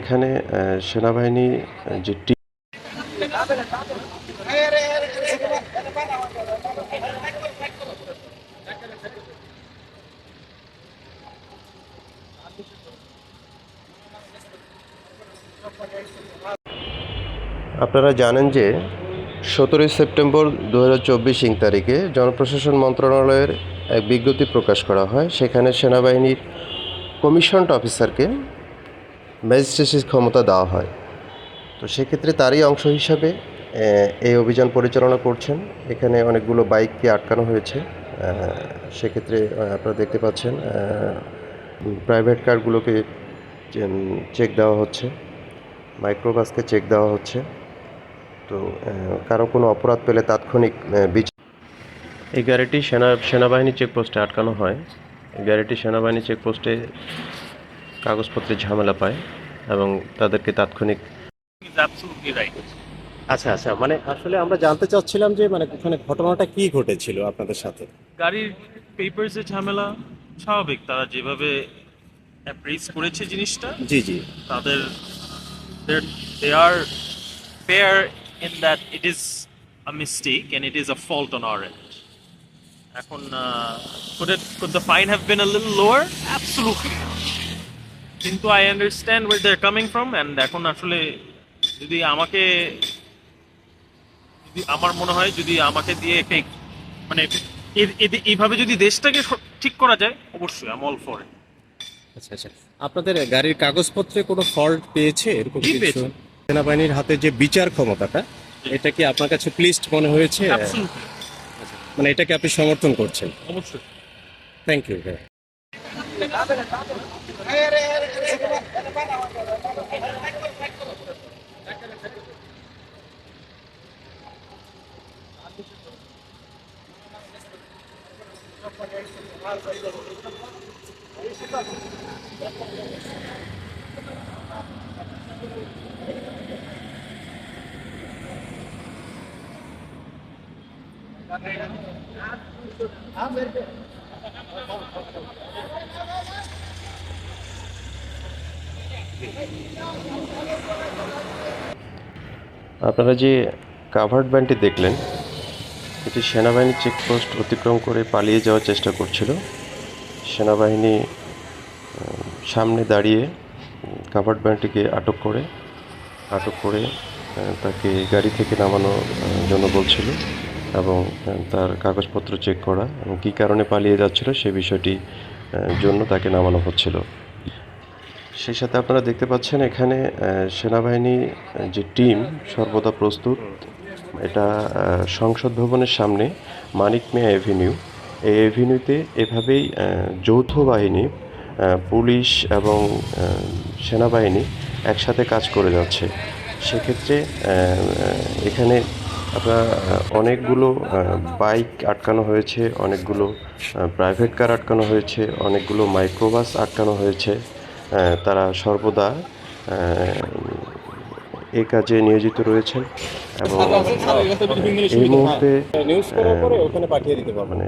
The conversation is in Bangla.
এখানে সেনাবাহিনী যে আপনারা জানেন যে সতেরোই সেপ্টেম্বর দু হাজার চব্বিশ ইং তারিখে জনপ্রশাসন মন্ত্রণালয়ের এক বিজ্ঞপ্তি প্রকাশ করা হয়। সেখানে সেনাবাহিনীর কমিশনড অফিসারকে ম্যাজিস্ট্রেসির ক্ষমতা দেওয়া হয়। তো সেক্ষেত্রে তারই অংশ হিসাবে এই অভিযান পরিচালনা করছেন। এখানে অনেকগুলো বাইককে আটকানো হয়েছে। সেক্ষেত্রে আপনারা দেখতে পাচ্ছেন প্রাইভেট কারগুলোকে চেক দেওয়া হচ্ছে। মাইক্রোবাসকে চেক দেওয়া হচ্ছে। তো কারও কোনো অপরাধ পেলে তাৎক্ষণিক বিচার এই গাড়িটি সেনা, সেনাবাহিনী চেকপোস্টে আটকানো হয়। এই গাড়িটি সেনাবাহিনী চেকপোস্টে কাগজপত্রের ঝামেলা পায় এবং তাদেরকে তাৎক্ষণিক. আচ্ছা আচ্ছা মানে আসলে আমরা জানতে চাচ্ছিলাম যে মানে ওখানে ঘটনাটা কি ঘটেছিল আপনাদের সাথে? গাড়ির পেপারসের ঝামেলা স্বাভাবিক। তারা যেভাবে অ্যাপ্রেস করেছে জিনিসটা জি জি। তাদের they are fair in that it is a mistake and it is a fault on our end এখন could it could the fine have been a little lower? Absolutely. কিন্তু I understand where they coming from and এখন আসলে যদি আমাকে যদি আমার মনে হয় যদি আমাকে দিয়ে এক- মানে এইভাবে যদি দেশটাকে ঠিক করা যায় অবশ্যই আম অল ফর আচ্ছা আচ্ছা। আপনাদের গাড়ির কাগজপত্রে কোনো ফল্ট পেয়েছে এরকম কিছু? সেনাবাহিনীর হাতে যে বিচার ক্ষমতাটা এটা কি আপনার কাছে প্লিস্ট মনে হয়েছে? মানে এটাকে আপনি সমর্থন করছেন? অবশ্যই। থ্যাংক ইউ अरे आप मेरे पे আপনারা যে কাভার্ড ব্যান্ডটি দেখলেন, এটি সেনাবাহিনী চেকপোস্ট অতিক্রম করে পালিয়ে যাওয়ার চেষ্টা করছিল। সেনাবাহিনী সামনে দাঁড়িয়ে কাভার্ড ব্যান্ডটিকে আটক করে আটক করে তাকে গাড়ি থেকে নামানোর জন্য বলছিল এবং তার কাগজপত্র চেক করা এবং কী কারণে পালিয়ে যাচ্ছিল সে বিষয়টি জন্য তাকে নামানো হচ্ছিল। সেই সাথে আপনারা দেখতে পাচ্ছেন এখানে সেনাবাহিনী যে টিম, সর্বদা প্রস্তুত। এটা সংসদ ভবনের সামনে, মানিক মিয়া এভিনিউ। এই এভিনিউতে এভাবেই যৌথ বাহিনী পুলিশ এবং সেনাবাহিনী একসাথে কাজ করে যাচ্ছে। সেক্ষেত্রে এখানে আপনার অনেকগুলো বাইক আটকানো হয়েছে, অনেকগুলো প্রাইভেট কার আটকানো হয়েছে, অনেকগুলো মাইক্রোবাস আটকানো হয়েছে। তারা সর্বদা এ কাজে নিয়োজিত রয়েছেন এবং এই মুহূর্তে মানে